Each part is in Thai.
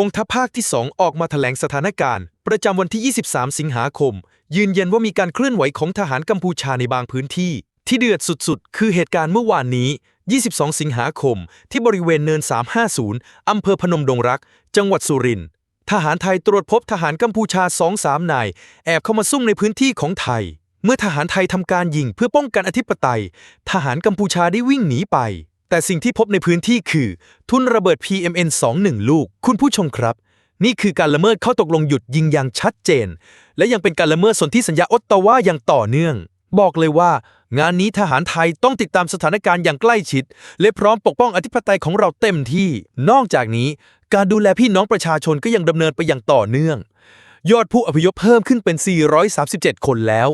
กองทัพภาคที่ 2 ออกมาแถลงสถานการณ์ ประจำวันที่ 23 สิงหาคม ยืนยันว่ามีการเคลื่อนไหวของทหารกัมพูชาในบางพื้นที่ ที่เดือดสุดๆ คือเหตุการณ์เมื่อวานนี้ 22 สิงหาคม ที่บริเวณเนิน 350 อำเภอพนมดงรัก จังหวัดสุรินทร์ทหารไทยตรวจพบทหารกัมพูชา 2-3 นาย แอบเข้ามาซุ่มในพื้นที่ของไทย เมื่อทหารไทยทำการยิงเพื่อป้องกันอธิปไตย ทหารกัมพูชาได้วิ่งหนีไป แต่สิ่งที่พบในพื้นที่คือ ทุนระเบิด PMN 21 ลูก คุณผู้ชมครับ นี่คือการละเมิดข้อตกลงหยุดยิงอย่างชัดเจน และยังเป็นการละเมิดสนธิสัญญาอตตาวาอย่างต่อเนื่อง บอกเลยว่า งานนี้ทหารไทยต้องติดตามสถานการณ์อย่างใกล้ชิด และพร้อมปกป้องอธิปไตยของเราเต็มที่ นอกจากนี้ การดูแลพี่น้องประชาชนก็ยังดำเนินไปอย่างต่อเนื่อง ยอดผู้อพยพเพิ่มขึ้นเป็น 437 คนแล้ว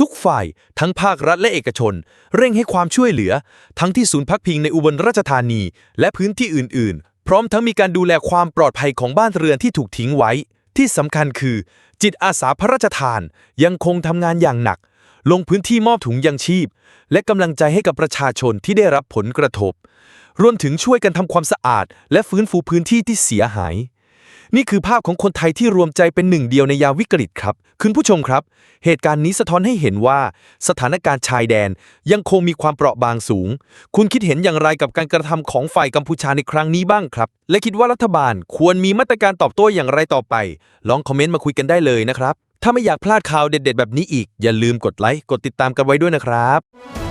ทุกฝ่ายทั้งภาครัฐและเอกชน เร่งให้ความช่วยเหลือ ทั้งที่ศูนย์พักพิงในอุบลราชธานี และพื้นที่อื่น ๆ พร้อมทั้งมีการดูแลความปลอดภัยของบ้านเรือนที่ถูกทิ้งไว้ ที่สำคัญคือ จิตอาสาพระราชทานยังคงทำงานอย่างหนัก ลงพื้นที่มอบถุงยังชีพ และกำลังใจให้กับประชาชนที่ได้รับผลกระทบ รวมถึงช่วยกันทำความสะอาด และฟื้นฟูพื้นที่ที่เสียหาย นี่คือภาพของคนไทยที่รวมใจเป็นหนึ่งเดียวในยามวิกฤตครับ คุณผู้ชมครับ เหตุการณ์นี้สะท้อนให้เห็นว่า สถานการณ์ชายแดนยังคงมีความเปราะบางสูง คุณคิดเห็นอย่างไรกับการกระทำของฝ่ายกัมพูชาในครั้งนี้บ้างครับ และคิดว่ารัฐบาลควรมีมาตรการตอบโต้อย่างไรต่อไป ลองคอมเมนต์มาคุยกันได้เลยนะครับ ถ้าไม่อยากพลาดข่าวเด็ด ๆ แบบนี้อีก อย่าลืมกดไลค์กดติดตามกันไว้ด้วยนะครับ